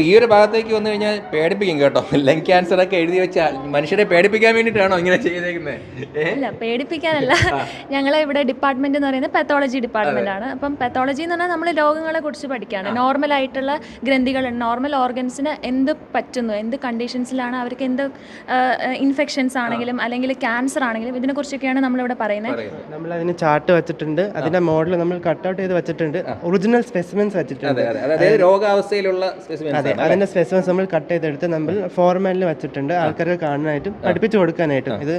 അപ്പോൾ ഈ ഒരു ഭാഗത്തേക്ക് വന്നു കഴിഞ്ഞാൽ പേടിപ്പിക്കും കേട്ടോ. ലങ് ക്യാൻസർ ഒക്കെ എഴുതി വെച്ചാൽ മനുഷ്യരെ പേടിപ്പിക്കാൻ വേണ്ടിട്ടാണോ ഇങ്ങനെ ചെയ്തേക്കുന്നത് അല്ല പേടിപ്പിക്കാനല്ല. ഞങ്ങളെ ഇവിടെ ഡിപ്പാർട്ട്മെന്റ് എന്ന് പറയുന്നത് പെത്തോളജി ഡിപ്പാർട്ട്മെന്റ് ആണ്. അപ്പം പെത്തോളജി എന്ന് പറഞ്ഞാൽ നമ്മൾ രോഗങ്ങളെ കുറിച്ച് പഠിക്കുകയാണ്. നോർമൽ ആയിട്ടുള്ള ഗ്രന്ഥികൾ നോർമൽ ഓർഗൻസിന് എന്ത് പറ്റുന്നു എന്ത് കണ്ടീഷൻസിലാണ് അവർക്ക് എന്ത് ഇൻഫെക്ഷൻസ് ആണെങ്കിലും അല്ലെങ്കിൽ ക്യാൻസർ ആണെങ്കിലും ഇതിനെക്കുറിച്ചൊക്കെയാണ് നമ്മളിവിടെ പറയുന്നത്. നമ്മൾ അതിന് ചാർട്ട് വെച്ചിട്ടുണ്ട്. അതിന്റെ മോഡൽ നമ്മൾ കട്ട് ഔട്ട് ചെയ്ത് വെച്ചിട്ടുണ്ട്. ഒറിജിനൽ സ്പെസിമെൻസ് വെച്ചിട്ടുണ്ട്. അതെ അതെ. അതായത് രോഗാവസ്ഥയിലുള്ള ആണ്. അതിന്റെ സ്പെസിമെൻസ് നമ്മൾ കട്ട് ചെയ്തെടുത്ത് നമ്മൾ ഫോർമാലിൽ വെച്ചിട്ടുണ്ട്. ആൾക്കാർക്ക് കാണാനായിട്ടും പഠിപ്പിച്ചു കൊടുക്കാനായിട്ടും. ഇത്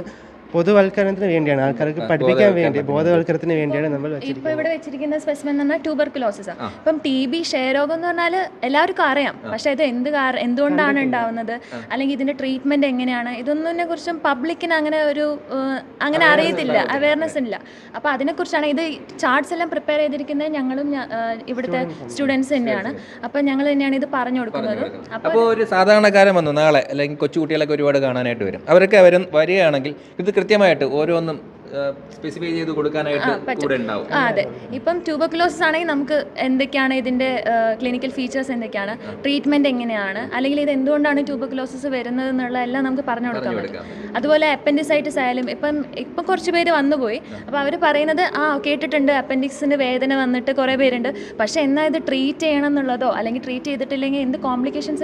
പൊതുവൽക്കരണത്തിന് വേണ്ടിയാണ്. ആൾക്കാർക്ക് പഠിപ്പിക്കാൻ വേണ്ടി ബോധവൽക്കരണത്തിന് വേണ്ടിയാണ് നമ്മൾ ഇപ്പൊ ഇവിടെ വെച്ചിരിക്കുന്ന സ്പെസിമെൻ എന്ന് പറഞ്ഞാൽ ട്യൂബർക്കുലോസിസ് ആണ് ഇപ്പം ടി ബി ക്ഷയരോഗം എന്ന് പറഞ്ഞാൽ എല്ലാവർക്കും അറിയാം. പക്ഷെ ഇത് എന്ത് എന്തുകൊണ്ടാണ് ഉണ്ടാവുന്നത്? അല്ലെങ്കിൽ ഇതിന്റെ ട്രീറ്റ്മെന്റ് എങ്ങനെയാണ്? ഇതൊന്നിനെ കുറിച്ചും പബ്ലിക്കിന് അങ്ങനെ ഒരു അങ്ങനെ അറിയത്തില്ല. അവയർനെസ് ഇല്ല. അപ്പൊ അതിനെക്കുറിച്ചാണ് ഇത് ചാർട്ട്സ് എല്ലാം പ്രിപ്പയർ ചെയ്തിരിക്കുന്നത് ഞങ്ങളും ഇവിടുത്തെ സ്റ്റുഡൻസ് തന്നെയാണ്. അപ്പൊ ഞങ്ങൾ തന്നെയാണ് ഇത് പറഞ്ഞു കൊടുക്കുന്നത്. അപ്പൊ അപ്പോൾ ഒരു സാധാരണക്കാരൻ വന്നു നാളെ അല്ലെങ്കിൽ കൊച്ചുകുട്ടികളൊക്കെ ഒരുപാട് കാണാനായിട്ട് വരും. അവരൊക്കെ വരും വരികയാണെങ്കിൽ ഇത് കൃത്യമായിട്ട് ഓരോന്നും സ്പെസിഫൈ ചെയ്ത് കൊടുക്കാനായിട്ട് കൂടെ ഉണ്ടാവും. അതെ. ഇപ്പം ട്യൂബക്ലോസിസ് ആണെങ്കിൽ നമുക്ക് എന്തൊക്കെയാണ് ഇതിന്റെ ക്ലിനിക്കൽ ഫീച്ചേഴ്സ് എന്തൊക്കെയാണ്? ട്രീറ്റ്മെന്റ് എങ്ങനെയാണ്? അല്ലെങ്കിൽ ഇത് എന്തുകൊണ്ടാണ് ട്യൂബക്ലോസിസ് വരുന്നത് എന്നുള്ള എല്ലാം നമുക്ക് പറഞ്ഞു കൊടുക്കാൻ പറ്റും. അതുപോലെ അപ്പൻഡിസൈറ്റിസ് ആയാലും ഇപ്പം ഇപ്പം കുറച്ച് പേര് വന്നുപോയി അപ്പോൾ അവർ പറയുന്നത് ആ കേട്ടിട്ടുണ്ട് അപ്പൻഡിക്സിന് വേദന വന്നിട്ട് കുറേ പേരുണ്ട്. പക്ഷേ എന്നാൽ ഇത് ട്രീറ്റ് ചെയ്യണം എന്നുള്ളതോ അല്ലെങ്കിൽ ട്രീറ്റ് ചെയ്തിട്ടില്ലെങ്കിൽ എന്ത് കോംപ്ലിക്കേഷൻസ്